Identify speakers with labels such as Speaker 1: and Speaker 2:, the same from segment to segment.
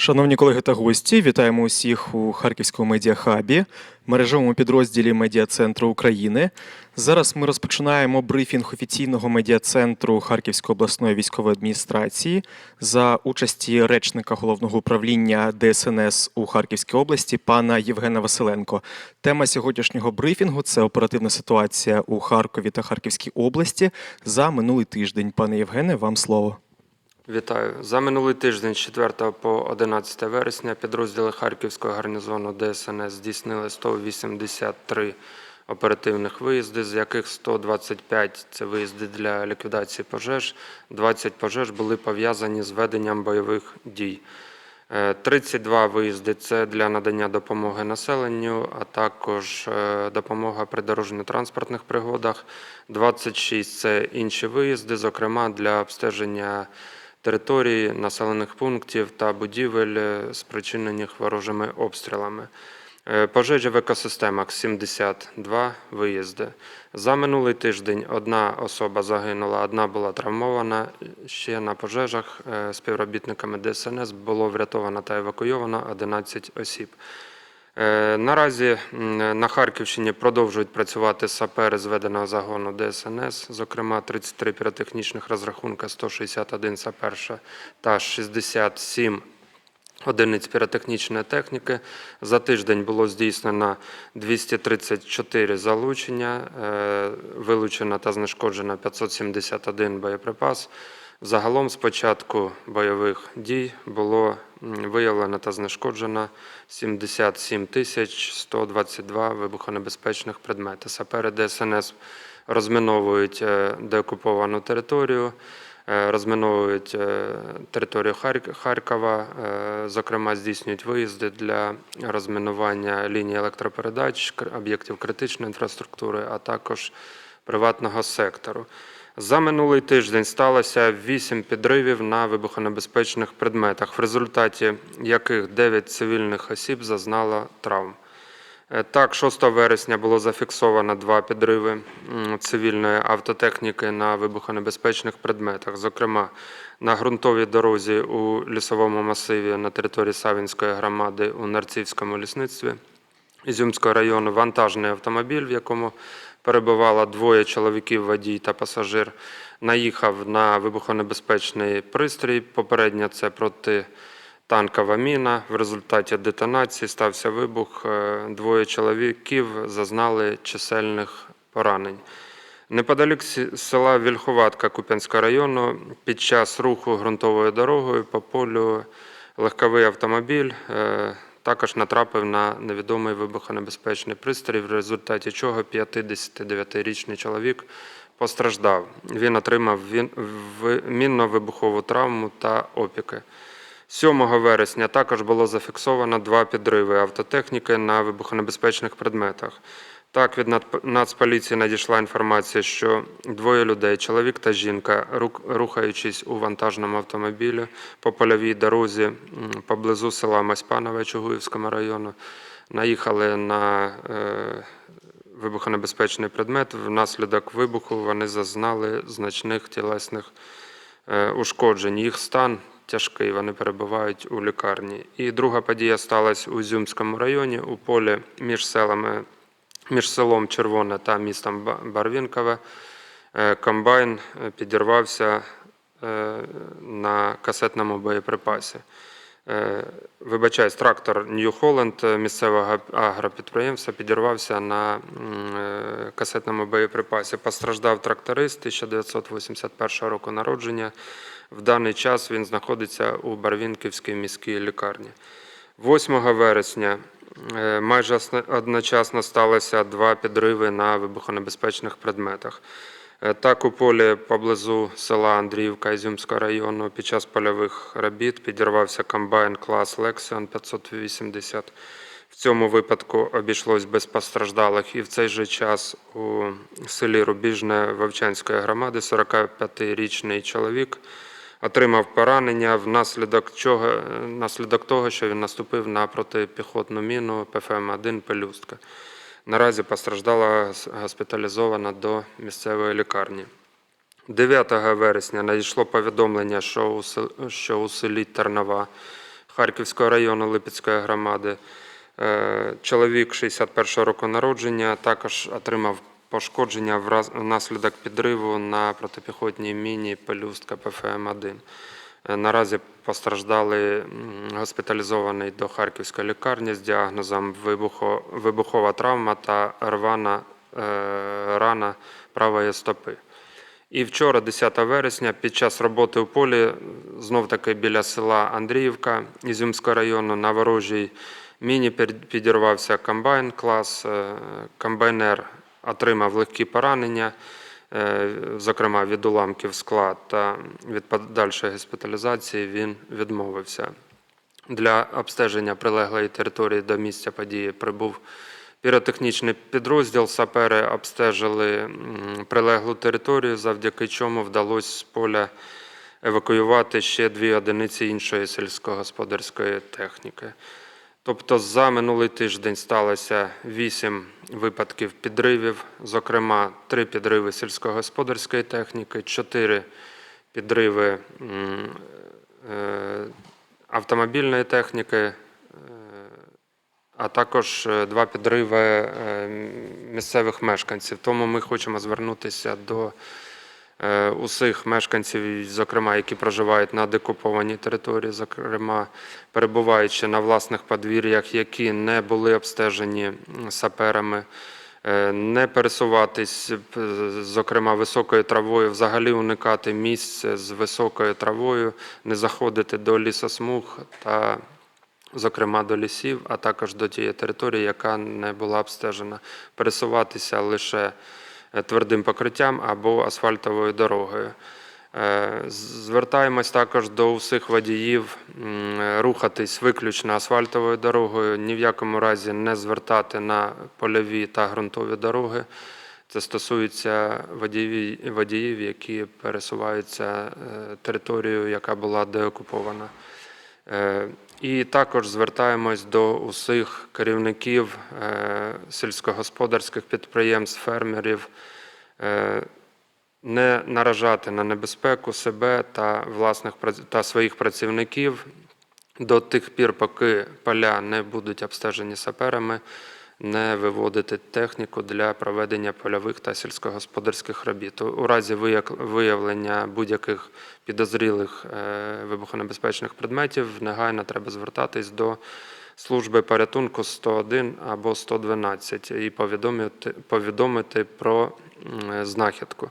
Speaker 1: Шановні колеги та гості, вітаємо усіх у Харківському медіахабі, мережевому підрозділі Медіа-центру України. Зараз ми розпочинаємо брифінг офіційного медіа-центру Харківської обласної військової адміністрації за участі речника головного управління ДСНС у Харківській області пана Євгена Василенко. Тема сьогоднішнього брифінгу це оперативна ситуація у Харкові та Харківській області за минулий тиждень. Пане Євгене, вам слово.
Speaker 2: Вітаю. За минулий тиждень з 4 по 11 вересня підрозділи Харківського гарнізону ДСНС здійснили 183 оперативних виїзди, з яких 125 – це виїзди для ліквідації пожеж, 20 пожеж були пов'язані з веденням бойових дій. Е, 32 виїзди – це для надання допомоги населенню, а також е, допомога при дорожньо-транспортних пригодах. 26 – це інші виїзди, зокрема для обстеження території, населених пунктів та будівель, е, спричинених ворожими обстрілами. Е, Пожежі в екосистемах 72 виїзди. За минулий тиждень одна особа загинула, одна була травмована. Ще на пожежах е, співробітниками ДСНС було врятовано та евакуйовано 11 осіб. Е, Наразі на Харківщині продовжують працювати сапери зведеного загону ДСНС, зокрема 33 піротехнічних розрахунка, 161 саперша та 67 одиниць піротехнічної техніки. За тиждень було здійснено 234 залучення, е, вилучено та знешкоджено 571 боєприпас. Загалом з початку бойових дій було виявлено та знешкоджено 77 тисяч 122 вибухонебезпечних предмети. Сапери ДСНС розміновують е, деокуповану територію, е, розміновують е, територію Харкова, зокрема здійснюють виїзди для розмінування ліній електропередач, об'єктів критичної інфраструктури, а також приватного сектору. За минулий тиждень сталося 8 підривів на вибухонебезпечних предметах, в результаті яких 9 цивільних осіб зазнало травм. Е, Так, 6 вересня було зафіксовано два підриви цивільної автотехніки на вибухонебезпечних предметах, зокрема на ґрунтовій дорозі у лісовому масиві на території Савінської громади у Нарцівському лісництві. Ізюмського району вантажний автомобіль, в якому перебувало двоє чоловіків, водій та пасажир, наїхав на вибухонебезпечний пристрій. Попередньо це протитанкова міна. В результаті детонації стався вибух. Е, Двоє чоловіків зазнали чисельних поранень. Неподалік села Вільховатка Куп'янського району під час руху ґрунтовою дорогою по полю легковий автомобіль е, також натрапив на невідомий вибухонебезпечний пристрій, в результаті чого 59-річний чоловік постраждав. Він отримав мінно-вибухову травму та опіки. 7 вересня також було зафіксовано два підриви автотехніки на вибухонебезпечних предметах. Так, від Нацполіції надійшла інформація, що двоє людей, чоловік та жінка, рухаючись у вантажному автомобілі по польовій дорозі поблизу села Маспанове Чугуївському району, наїхали на е, вибухонебезпечний предмет. Внаслідок вибуху вони зазнали значних тілесних е, ушкоджень. Їх стан тяжкий, вони перебувають у лікарні. І друга подія сталася у Зюмському районі у полі між селами, між селом Червоне та містом Ба- Барвінкове. Е, Комбайн е, підірвався е, на касетному боєприпасі. Вибачаюсь, трактор Нью Холланд місцевого агропідприємства підірвався на касетному боєприпасі. Постраждав тракторист 1981 року народження. В даний час він знаходиться у Барвінківській міській лікарні. 8 вересня майже одночасно сталося два підриви на вибухонебезпечних предметах. Е, Так, у полі поблизу села Андріївка Ізюмського району під час польових робіт підірвався комбайн клас Lexion 580. В цьому випадку обійшлось без постраждалих. І в цей же час у селі Рубіжне Вовчанської громади 45-річний чоловік отримав поранення внаслідок, чого, внаслідок того, що він наступив на протипіхотну міну ПФМ-1 «Пелюстка». Наразі постраждала госпіталізована до місцевої лікарні. 9 вересня надійшло повідомлення, що у сел- що у селі Тернова Харківського району Липецької громади. Е, Чоловік 61 року народження, також отримав пошкодження внаслідок підриву на протипіхотній міні пелюстка ПФМ-1. Е, Наразі постраждалий м, госпіталізований до Харківської лікарні з діагнозом вибухова травма та рвана е, рана правої стопи. І вчора, 10 вересня, під час роботи у полі, знов таки біля села Андріївка Ізюмського району, на ворожій міні під- підірвався комбайн клас. Е, Комбайнер отримав легкі поранення, е, зокрема від уламків скла та від подальшої госпіталізації він відмовився. Для обстеження прилеглої території до місця події прибув піротехнічний підрозділ. Сапери обстежили прилеглу територію, завдяки чому вдалося з поля евакуювати ще дві одиниці іншої сільськогосподарської техніки. Тобто за минулий тиждень сталося вісім випадків підривів, зокрема, три підриви сільськогосподарської техніки, чотири підриви е, автомобільної техніки, е, а також е, два підриви місцевих мешканців. Тому ми хочемо звернутися до усіх мешканців, зокрема, які проживають на декупованій території, зокрема, перебуваючи на власних подвір'ях, які не були обстежені саперами. е, Не пересуватись, зокрема, високою травою, взагалі уникати місць з високою травою, не заходити до лісосмуг та, зокрема, до лісів, а також до тієї території, яка не була обстежена, пересуватися лише е, твердим покриттям або асфальтовою дорогою. Е, Звертаємось також до усіх водіїв рухатись виключно асфальтовою дорогою, ні в якому разі не звертати на польові та ґрунтові дороги. Це стосується водіїв, водіїв які пересуваються е, територією, яка була деокупована. І також звертаємось до усіх керівників е, сільськогосподарських підприємств, фермерів, е, не наражати на небезпеку себе та власних та своїх працівників. До тих пір, поки поля не будуть обстежені саперами, не виводити техніку для проведення польових та сільськогосподарських робіт. У- разі виявлення будь-яких підозрілих е, вибухонебезпечних предметів негайно треба звертатись до служби порятунку 101 або 112 і повідомити, повідомити про знахідку.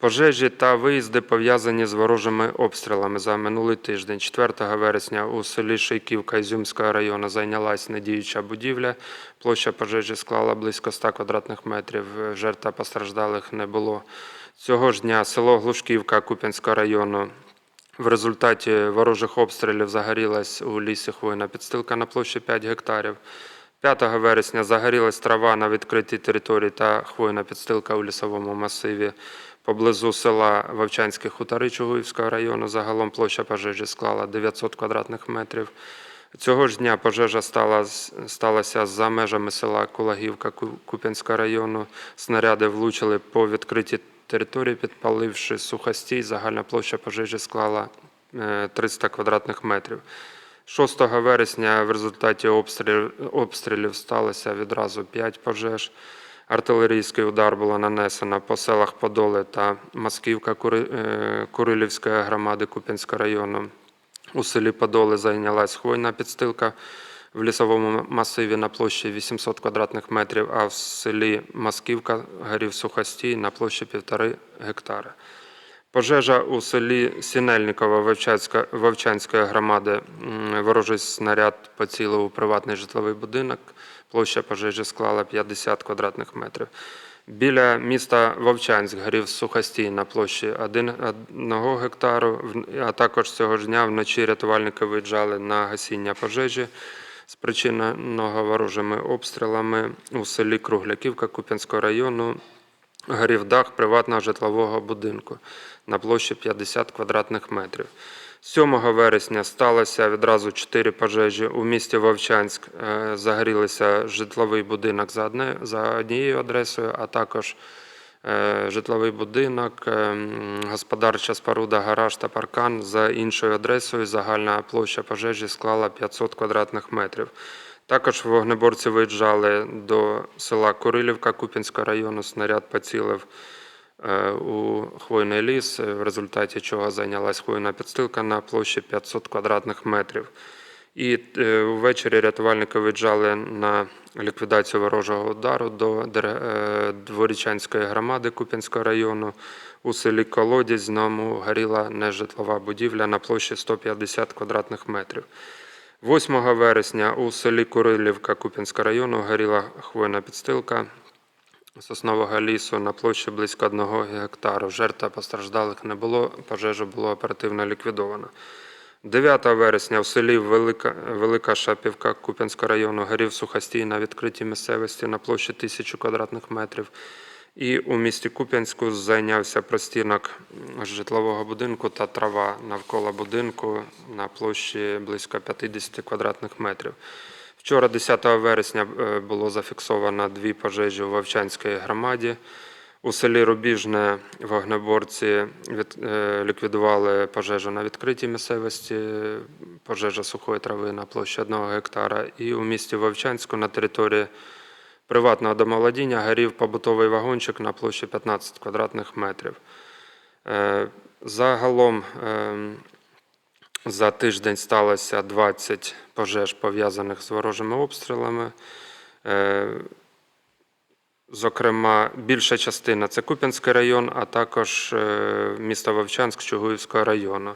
Speaker 2: Пожежі та виїзди пов'язані з ворожими обстрілами за минулий тиждень. 4 вересня у селі Шейківка Ізюмського району зайнялась недіюча будівля. Площа пожежі склала близько 100 квадратних метрів. Жертв та постраждалих не було. Цього ж дня село Глушківка Куп'янського району в результаті ворожих обстрілів загорілась у лісі хвойна підстилка на площі 5 гектарів. 5 вересня загорілась трава на відкритій території та хвойна підстилка у лісовому масиві поблизу села Вовчанські хутори Чугуївського району. Загалом площа пожежі склала 900 квадратних метрів. Цього ж дня пожежа стала, сталася за межами села Кулагівка Ку- Куп'янського району. Снаряди влучили по відкритій території, підпаливши сухостій. Загальна площа пожежі склала е, 300 квадратних метрів. 6 вересня в результаті обстрілів, обстрілів сталося відразу 5 пожеж. Артилерійський удар було нанесено по селах Подоле та Масківка е, Курилівської громади Куп'янського району. У селі Подоле зайнялась хвойна підстилка в лісовому масиві на площі 800 квадратних метрів, а в селі Масківка горів сухостій на площі 1,5 гектари. Пожежа у селі Сінельниково Вовчанська- Вовчанської громади. Ворожий снаряд поцілив у приватний житловий будинок. Площа пожежі склала 50 квадратних метрів. Біля міста Вовчанськ горів сухостій на площі 1 гектару, а також цього ж дня вночі рятувальники виїжджали на гасіння пожежі спричиненого ворожими обстрілами у селі Кругляківка Куп'янського району горів дах приватного житлового будинку на площі 50 квадратних метрів. 7 вересня сталося відразу чотири пожежі у місті Вовчанськ. Е, Загорілися житловий будинок за, однією адресою, а також е, житловий будинок, е, господарча споруда, гараж та паркан за іншою адресою. Загальна площа пожежі склала 500 квадратних метрів. Також вогнеборці виїжджали до села Курилівка Куп'янського району. Снаряд поцілив е, у хвойний ліс, е, в результаті чого зайнялась хвойна підстилка на площі 500 квадратних метрів. І е, ввечері рятувальники виїжджали на ліквідацію ворожого удару до е, Дворічанської громади Куп'янського району. У селі Колодязь знову горіла нежитлова будівля на площі 150 квадратних метрів. 8 вересня у селі Курилівка Куп'янського району горіла хвойна підстилка соснового лісу на площі близько 1 гектару. Жертв постраждалих не було, пожежа була оперативно ліквідована. 9 вересня в селі Велика, Велика Шапівка Куп'янського району горів сухостій на відкритій місцевості на площі 1000 квадратних метрів. І у місті Куп'янську зайнявся простінок житлового будинку та трава навколо будинку на площі близько 50 квадратних метрів. Вчора, 10 вересня, е, було зафіксовано дві пожежі у Вовчанській громаді. У селі Рубіжне вогнеборці е, ліквідували пожежу на відкритій місцевості, пожежа сухої трави на площі 1 гектара. І у місті Вовчанську на території приватного домоволодіння горів побутовий вагончик на площі 15 квадратних метрів. Е, Загалом ем, за тиждень сталося 20 пожеж, пов'язаних з ворожими обстрілами. Е, Зокрема, більша частина це Куп'янський район, а також е, місто Вовчанськ Чугуївського району.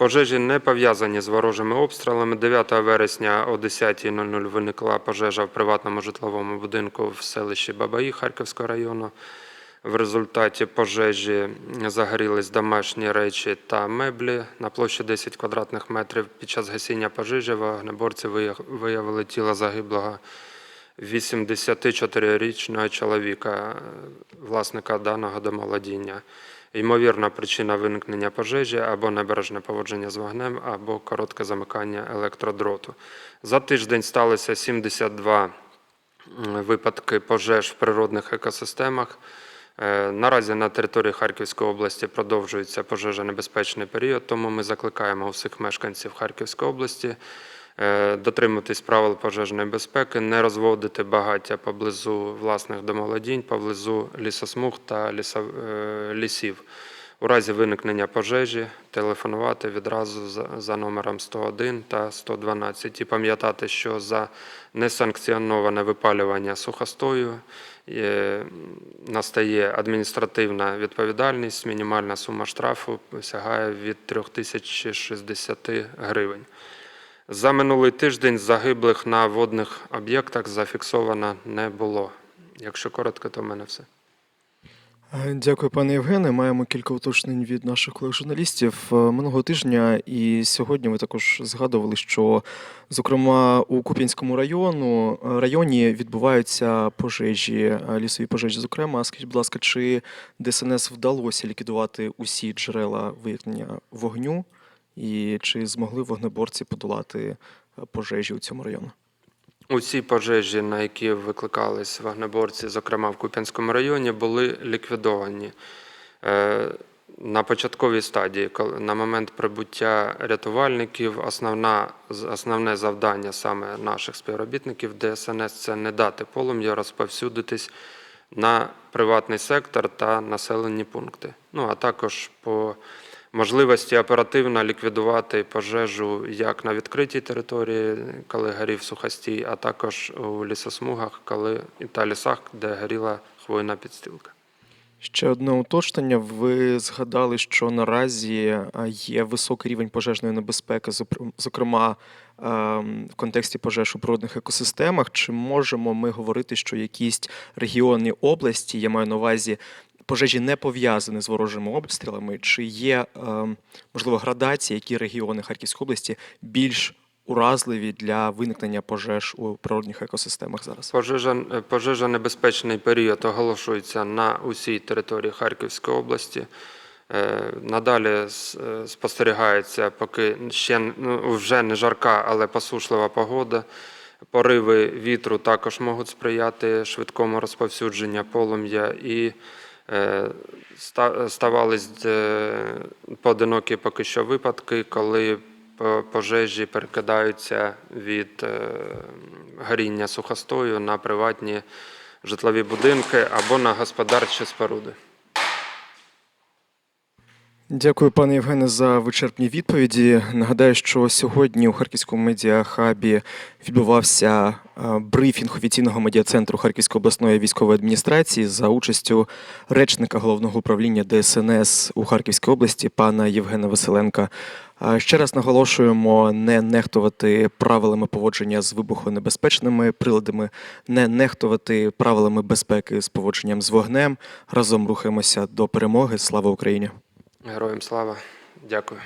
Speaker 2: Пожежі не пов'язані з ворожими обстрілами. 9 вересня о 10.00 виникла пожежа в приватному житловому будинку в селищі Бабаї Харківського району. В результаті пожежі загорілись домашні речі та меблі на площі 10 квадратних метрів. Під час гасіння пожежі вогнеборці виявили тіло загиблого 84-річного чоловіка, власника даного домоволодіння. Ймовірна причина виникнення пожежі або небережне поводження з вогнем, або коротке замикання електродроту. За тиждень сталося 72 випадки пожеж в природних екосистемах. Е, Наразі на території Харківської області продовжується пожежонебезпечний період, тому ми закликаємо усіх мешканців Харківської області е, дотримуватись правил пожежної безпеки, не розводити багаття поблизу власних домоволодінь, поблизу лісосмуг та е, лісів. У разі виникнення пожежі телефонувати відразу за, за номером 101 та 112 і пам'ятати, що за несанкціоноване випалювання сухостою е, настає адміністративна відповідальність. Мінімальна сума штрафу сягає від 3060 гривень. За минулий тиждень загиблих на водних об'єктах зафіксовано не було. Якщо коротко, то в мене все.
Speaker 1: Е, Дякую, пане Євгене. Маємо кілька уточнень від наших колег-журналістів. Е, Минулого тижня і сьогодні ви також згадували, що, зокрема, у Куп'янському району е, районі відбуваються пожежі, лісові пожежі. Зокрема, скажіть, будь ласка, чи ДСНС вдалося ліквідувати усі джерела виникнення вогню, і чи змогли вогнеборці подолати е, пожежі у цьому районі?
Speaker 2: Усі пожежі, на які викликались вогнеборці, зокрема в Куп'янському районі, були ліквідовані. Е, На початковій стадії, на момент прибуття рятувальників, основна, основне завдання саме наших співробітників ДСНС це не дати полум'я розповсюдитись на приватний сектор та населені пункти. Ну а також по можливості оперативно ліквідувати пожежу як на відкритій території, коли горів сухостій, а також у лісосмугах, коли та лісах, де горіла хвойна підстілка.
Speaker 1: Ще одне уточнення. Ви згадали, що наразі е, є високий рівень пожежної небезпеки, зокрема ем, в контексті пожеж у природних екосистемах. Чи можемо ми говорити, що якісь регіони області, я маю на увазі, пожежі не пов'язані з ворожими обстрілами? Чи є ем, можливо градації, які регіони Харківської області більш уразливі для виникнення пожеж у природних екосистемах зараз?
Speaker 2: Пожежа, пожежонебезпечний період оголошується на усій території Харківської області. Е, Надалі е, спостерігається, поки ще ну, вже не жарка, але посушлива погода. Пориви вітру також можуть сприяти швидкому розповсюдженню полум'я. І Е, Ставались е, поодинокі поки що випадки, коли пожежі перекидаються від е, горіння сухостою на приватні житлові будинки або на господарчі споруди.
Speaker 1: Дякую, пане Євгене, за вичерпні відповіді. Нагадаю, що сьогодні у Харківському медіахабі відбувався е, брифінг офіційного медіацентру Харківської обласної військової адміністрації за участю речника головного управління ДСНС у Харківській області пана Євгена Василенка. Ще раз наголошуємо не нехтувати правилами поводження з вибухонебезпечними приладами, не нехтувати правилами безпеки з поводженням з вогнем. Разом рухаємося до перемоги. Слава Україні!
Speaker 2: Героям слава! Дякую.